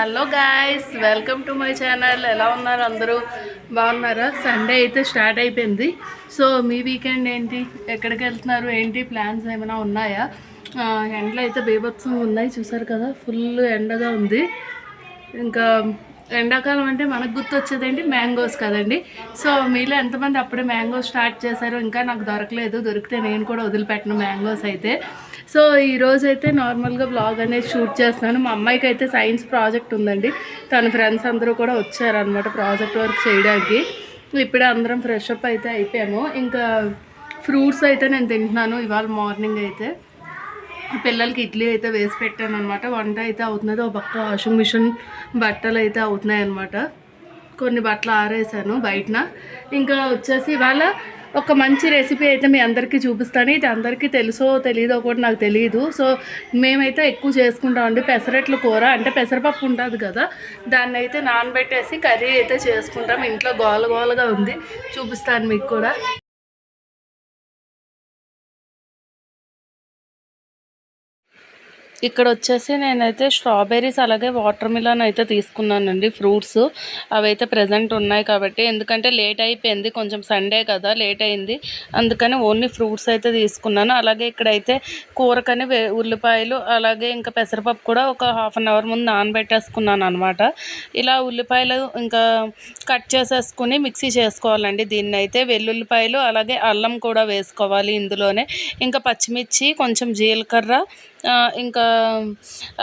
Hello guys welcome to my channel ఎలా ఉన్నారు అందరూ? బాగున్నారా? సండే అయితే స్టార్ట్ అయిపోయింది. సో మీ వీకెండ్ ఏంటి? ఎక్కడికి వెళ్తున్నారు? ఏంటి? ప్లాన్స్ ఏమైనా ఉన్నాయా? ఎండలో ఎండలు అయితే బీభత్సంగా ఉన్నాయి చూసారు కదా? ఫుల్ ఎండగా ఉంది. ఇంకా ఎండాకాలం అంటే మనకు గుర్తొచ్చేది ఏంటి? మ్యాంగోస్ కదండి. సో మీలో ఎంతమంది అప్పుడే మ్యాంగోస్ స్టార్ట్ చేశారో ఇంకా నాకు దొరకలేదు. దొరికితే నేను కూడా వదిలిపెట్టను మ్యాంగోస్ అయితే. సో ఈరోజు అయితే నార్మల్గా బ్లాగ్ అనేది షూట్ చేస్తున్నాను. మా అమ్మాయికి అయితే సైన్స్ ప్రాజెక్ట్ ఉందండి. తన ఫ్రెండ్స్ అందరూ కూడా వచ్చారనమాట ప్రాజెక్ట్ వర్క్ చేయడానికి. ఇప్పుడే అందరం ఫ్రెష్ అప్ అయితే అయిపోయాము. ఇంకా ఫ్రూట్స్ అయితే నేను తింటున్నాను ఇవాళ మార్నింగ్ అయితే. పిల్లలకి ఇడ్లీ అయితే వేసి పెట్టాను అనమాట వంట అయితే అవుతున్నది. ఒక పక్క వాషింగ్ మిషన్ బట్టలు అయితే అవుతున్నాయి అనమాట కొన్ని బట్టలు ఆరేసాను బయటన. ఇంకా వచ్చేసి ఇవాళ ఒక మంచి రెసిపీ అయితే మీ అందరికీ చూపిస్తాను. ఇది అందరికీ తెలుసో తెలీదో కూడా నాకు తెలియదు సో మేమైతే ఎక్కువ చేసుకుంటామండి పెసరట్ల కూర అంటే పెసరపప్పు ఉంటుంది కదా దాన్ని అయితే నానబెట్టేసి కర్రీ అయితే చేసుకుంటాం. ఇంట్లో గోల గోలగా ఉంది. చూపిస్తాను మీకు కూడా. ఇక్కడ వచ్చేసి నేనైతే స్ట్రాబెర్రీస్ అలాగే వాటర్ మిలన్ అయితే తీసుకున్నానండి ఫ్రూట్స్. అవైతే ప్రజెంట్ ఉన్నాయి కాబట్టి. ఎందుకంటే లేట్ అయిపోయింది కొంచెం సండే కదా లేట్ అయింది. అందుకని ఓన్లీ ఫ్రూట్స్ అయితే తీసుకున్నాను. అలాగే ఇక్కడైతే కూరకని ఉల్లిపాయలు అలాగే ఇంకా పెసరపప్పు కూడా ఒక హాఫ్ అన్ అవర్ ముందు నానబెట్టేసుకున్నాను అనమాట ఇలా ఉల్లిపాయలు ఇంకా కట్ చేసేసుకుని మిక్సీ చేసుకోవాలండి. దీన్ని అయితే వెల్లుల్లిపాయలు అలాగే అల్లం కూడా వేసుకోవాలి ఇందులోనే. ఇంకా పచ్చిమిర్చి కొంచెం జీలకర్ర ఇంకా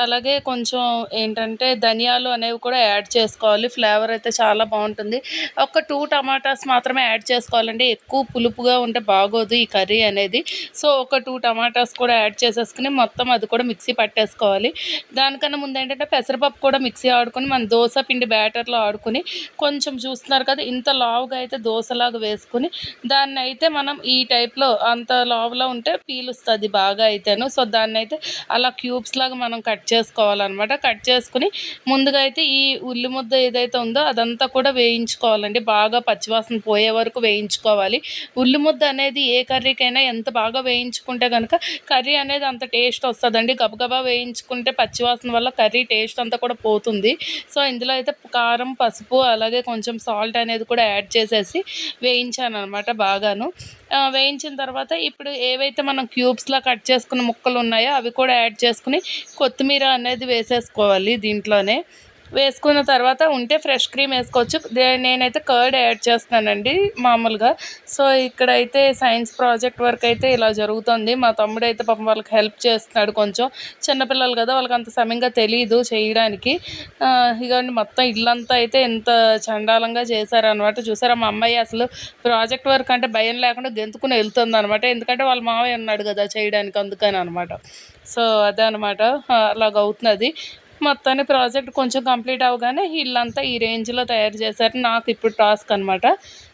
అలాగే కొంచెం ఏంటంటే ధనియాలు అనేవి కూడా యాడ్ చేసుకోవాలి. ఫ్లేవర్ అయితే చాలా బాగుంటుంది. ఒక టూ టమాటాస్ మాత్రమే యాడ్ చేసుకోవాలండి. ఎక్కువ పులుపుగా ఉంటే బాగోదు ఈ కర్రీ అనేది. సో ఒక టూ టమాటాస్ కూడా యాడ్ చేసేసుకుని మొత్తం అది కూడా మిక్సీ పట్టేసుకోవాలి. దానికన్నా ముందు ఏంటంటే పెసరపప్పు కూడా మిక్సీ ఆడుకొని మన దోశ పిండి బ్యాటర్లో ఆడుకుని కొంచెం చూస్తున్నారు కదా ఇంత లావుగా అయితే దోశలాగా వేసుకుని దాన్ని అయితే మనం ఈ టైప్లో అంత లావులో ఉంటే పీలుస్తుంది బాగా అయితేను. సో దాన్ని అయితే అలా క్యూబ్స్ లాగా మనం కట్ చేసుకోవాలన్నమాట. కట్ చేసుకుని ముందుగా అయితే ఈ ఉల్లి ముద్ద ఏదైతే ఉందో అదంతా కూడా వేయించుకోవాలండి. బాగా పచ్చివాసన పోయే వరకు వేయించుకోవాలి. ఉల్లి ముద్ద అనేది ఏ కర్రీకైనా ఎంత బాగా వేయించుకుంటే కనుక కర్రీ అనేది అంత టేస్ట్ వస్తుందండి. గబగబా వేయించుకుంటే పచ్చివాసన వల్ల కర్రీ టేస్ట్ అంతా కూడా పోతుంది. సో ఇందులో అయితే కారం పసుపు అలాగే కొంచెం సాల్ట్ అనేది కూడా యాడ్ చేసేసి వేయించాను అనమాట బాగాను వేయించిన తర్వాత ఇప్పుడు ఏవైతే మనం క్యూబ్స్లా కట్ చేసుకున్న ముక్కలు ఉన్నాయో అవి కూడా యాడ్ చేసుకుని కొత్తిమీర అనేది వేసేసుకోవాలి దీంట్లోనే. వేసుకున్న తర్వాత ఉంటే ఫ్రెష్ క్రీమ్ వేసుకోవచ్చు. దే- నేనైతే కర్డ్ యాడ్ చేస్తున్నానండి మామూలుగా. సో ఇక్కడైతే సైన్స్ ప్రాజెక్ట్ వర్క్ అయితే ఇలా జరుగుతుంది. మా తమ్ముడు అయితే పాపం వాళ్ళకి హెల్ప్ చేస్తున్నాడు కొంచెం. చిన్నపిల్లలు కదా వాళ్ళకి అంత సమయంగా తెలియదు చేయడానికి. ఆ, ఇగోండి మొత్తం ఇల్లంతా అయితే ఎంత చండాలంగా చేశారనమాట చూసారా మా అమ్మాయి అసలు ప్రాజెక్ట్ వర్క్ అంటే భయం లేకుండా గెంతుకుని వెళ్తుంది అనమాట ఎందుకంటే వాళ్ళ మావయ్య ఉన్నాడు కదా చేయడానికి అందుకని అనమాట సో అదే అనమాట అలాగ అవుతున్నది మొత్తాన్ని ప్రాజెక్ట్ కొంచెం కంప్లీట్ అవగానే ఇల్లంతా ఈ రేంజ్లో తయారు చేశారు. నాకు ఇప్పుడు టాస్క్ అనమాట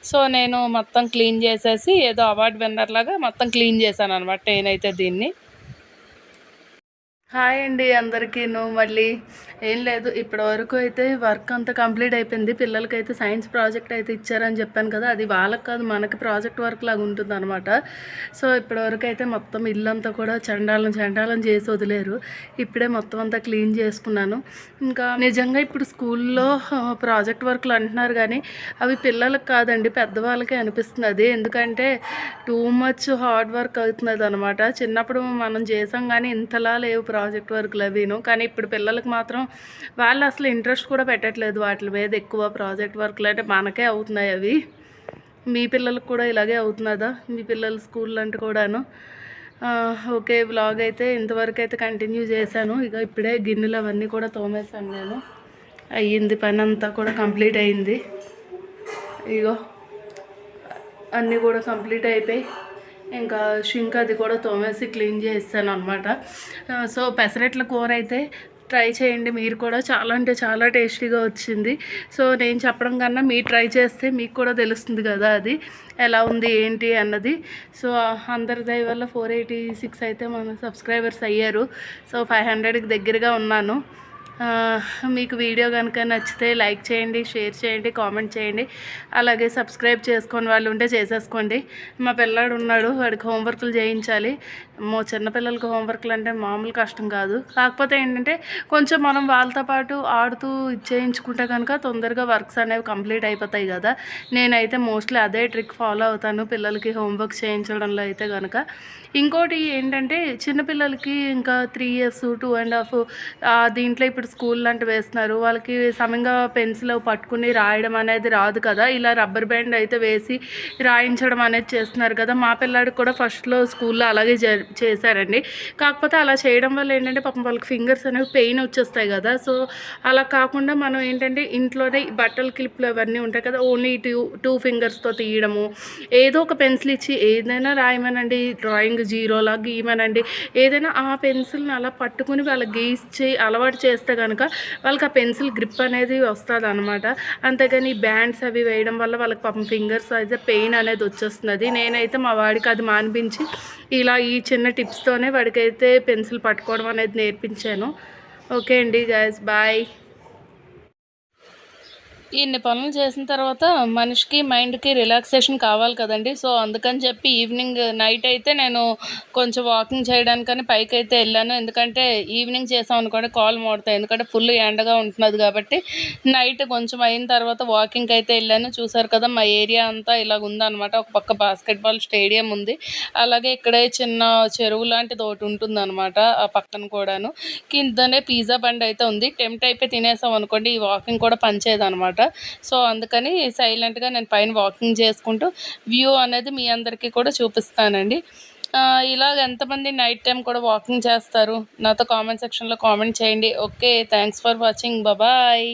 సో నేను మొత్తం క్లీన్ చేసేసి ఏదో అవార్డు విన్నర్ లాగా మొత్తం క్లీన్ చేశాను అనమాట నేనైతే దీన్ని. హాయ్ అండి అందరికీను మళ్ళీ ఏం లేదు ఇప్పటి వరకు అయితే వర్క్ అంతా కంప్లీట్ అయిపోయింది. పిల్లలకి అయితే సైన్స్ ప్రాజెక్ట్ అయితే ఇచ్చారని చెప్పాను కదా అది వాళ్ళకి కాదు మనకి ప్రాజెక్ట్ వర్క్ లాగా ఉంటుంది అనమాట సో ఇప్పటి వరకు అయితే మొత్తం ఇల్లంతా కూడా చండాలం చండాలం చేసి వదిలేరు. ఇప్పుడే మొత్తం అంతా క్లీన్ చేసుకున్నాను. ఇంకా నిజంగా ఇప్పుడు స్కూల్లో ప్రాజెక్ట్ వర్క్లు అంటున్నారు కానీ అవి పిల్లలకు కాదండి పెద్దవాళ్ళకే అనిపిస్తుంది అది. ఎందుకంటే టూ మచ్ హార్డ్ వర్క్ అవుతున్నది అనమాట చిన్నప్పుడు మనం చేసాం కానీ ఇంతలా లేవు ప్రాజెక్ట్ వర్క్లు అవిను. కానీ ఇప్పుడు పిల్లలకు మాత్రం వాళ్ళు అసలు ఇంట్రెస్ట్ కూడా పెట్టట్లేదు వాటి మీద ఎక్కువ ప్రాజెక్ట్ వర్క్లు. అంటే మనకే అవుతున్నాయి అవి. మీ పిల్లలకు కూడా ఇలాగే అవుతున్నదా? మీ పిల్లల స్కూల్ అంటే కూడాను. ఓకే బ్లాగ్ అయితే ఇంతవరకు అయితే కంటిన్యూ చేశాను. ఇక ఇప్పుడే గిన్నెలు అవన్నీ కూడా తోమేశాను నేను. అయ్యింది పని అంతా కూడా కంప్లీట్ అయింది ఇగో అన్నీ కూడా కంప్లీట్ అయిపోయి ఇంకా షింక్ అది కూడా తోమేసి క్లీన్ చేస్తాను అనమాట సో పెసరట్ల కూర అయితే ట్రై చేయండి. మీరు కూడా చాలా అంటే చాలా టేస్టీగా వచ్చింది. సో నేను చెప్పడం కన్నా మీరు ట్రై చేస్తే మీకు కూడా తెలుస్తుంది కదా అది ఎలా ఉంది ఏంటి అన్నది. సో అందరి దయ వల్ల ఫోర్ ఎయిటీ సిక్స్ అయితే మన సబ్స్క్రైబర్స్ అయ్యారు. సో ఫైవ్ హండ్రెడ్కి దగ్గరగా ఉన్నాను. మీకు వీడియో కనుక నచ్చితే లైక్ చేయండి షేర్ చేయండి కామెంట్ చేయండి. అలాగే సబ్స్క్రైబ్ చేసుకొని వాళ్ళు ఉంటే చేసేసుకోండి. మా పిల్లాడు ఉన్నాడు వాడికి హోంవర్క్లు చేయించాలి. మా చిన్నపిల్లలకి హోంవర్క్లు అంటే మామూలు కష్టం కాదు. కాకపోతే ఏంటంటే కొంచెం మనం వాళ్ళతో పాటు ఆడుతూ ఇది చేయించుకుంటే కనుక తొందరగా వర్క్స్ అనేవి కంప్లీట్ అయిపోతాయి కదా. నేనైతే మోస్ట్లీ అదే ట్రిక్ ఫాలో అవుతాను పిల్లలకి హోంవర్క్ చేయించడంలో అయితే కనుక ఇంకోటి ఏంటంటే చిన్నపిల్లలకి ఇంకా three years two and half దీంట్లో ఇప్పుడు స్కూల్ లాంటి వేస్తున్నారు. వాళ్ళకి సమంగా పెన్సిల్ పట్టుకుని రాయడం అనేది రాదు కదా. ఇలా రబ్బర్ బ్యాండ్ అయితే వేసి రాయించడం అనేది చేస్తున్నారు కదా. మా పిల్లాడికి కూడా ఫస్ట్లో స్కూల్లో అలాగే చేశారండి. కాకపోతే అలా చేయడం వల్ల ఏంటంటే పాపం వాళ్ళకి ఫింగర్స్ అనేవి పెయిన్ వచ్చేస్తాయి కదా. సో అలా కాకుండా మనం ఏంటంటే ఇంట్లోనే బట్టల క్లిప్లు అవన్నీ ఉంటాయి కదా. ఓన్లీ టూ టూ ఫింగర్స్తో తీయడము. ఏదో ఒక పెన్సిల్ ఇచ్చి ఏదైనా రాయమనండి. డ్రాయింగ్ జీరోలా గీయమనండి. ఏదైనా ఆ పెన్సిల్ని అలా పట్టుకుని వాళ్ళకి గీసి అలవాటు చేస్తే కనుక వాళ్ళకి ఆ పెన్సిల్ గ్రిప్ అనేది వస్తుంది అనమాట అంతేగాని బ్యాండ్స్ అవి వేయడం వల్ల వాళ్ళకి పాపం ఫింగర్స్ అయితే పెయిన్ అనేది వచ్చేస్తుంది నేనైతే మా వాడికి అది మానిపించి ఇలా ఈ చిన్న టిప్స్తోనే వాడికైతే పెన్సిల్ పట్టుకోవడం అనేది నేర్పించాను. ఓకే అండి గాయస్ బాయ్ ఇన్ని పనులు చేసిన తర్వాత మనిషికి మైండ్కి రిలాక్సేషన్ కావాలి కదండి. సో అందుకని చెప్పి ఈవినింగ్ నైట్ అయితే నేను కొంచెం వాకింగ్ చేయడానికని పైకి అయితే వెళ్ళాను. ఎందుకంటే ఈవినింగ్ చేసాం అనుకోండి కాల్ మోడతాయి. ఎందుకంటే ఫుల్ ఎండగా ఉంటున్నది కాబట్టి నైట్ కొంచెం అయిన తర్వాత వాకింగ్ అయితే వెళ్ళాను. చూసారు కదా మా ఏరియా అంతా ఇలాగ ఉందన్నమాట. ఒక పక్క బాస్కెట్బాల్ స్టేడియం ఉంది. అలాగే ఇక్కడే చిన్న చెరువు లాంటిది ఒకటి ఉంటుందన్నమాట ఆ పక్కన కూడాను. కిందనే పిజ్జా బండి అయితే ఉంది. టెంప్ట్ అయిపోయి తినేసాం అనుకోండి ఈ వాకింగ్ కూడా పనిచేయదు అనమాట సో అందుకని సైలెంట్గా నేను పైన వాకింగ్ చేసుకుంటూ వ్యూ అనేది మీ అందరికీ కూడా చూపిస్తానండి. ఇలాగ ఎంతమంది నైట్ టైం కూడా వాకింగ్ చేస్తారు? నాతో కామెంట్ సెక్షన్లో కామెంట్ చేయండి. ఓకే థ్యాంక్స్ ఫర్ వాచింగ్ బాబాయ్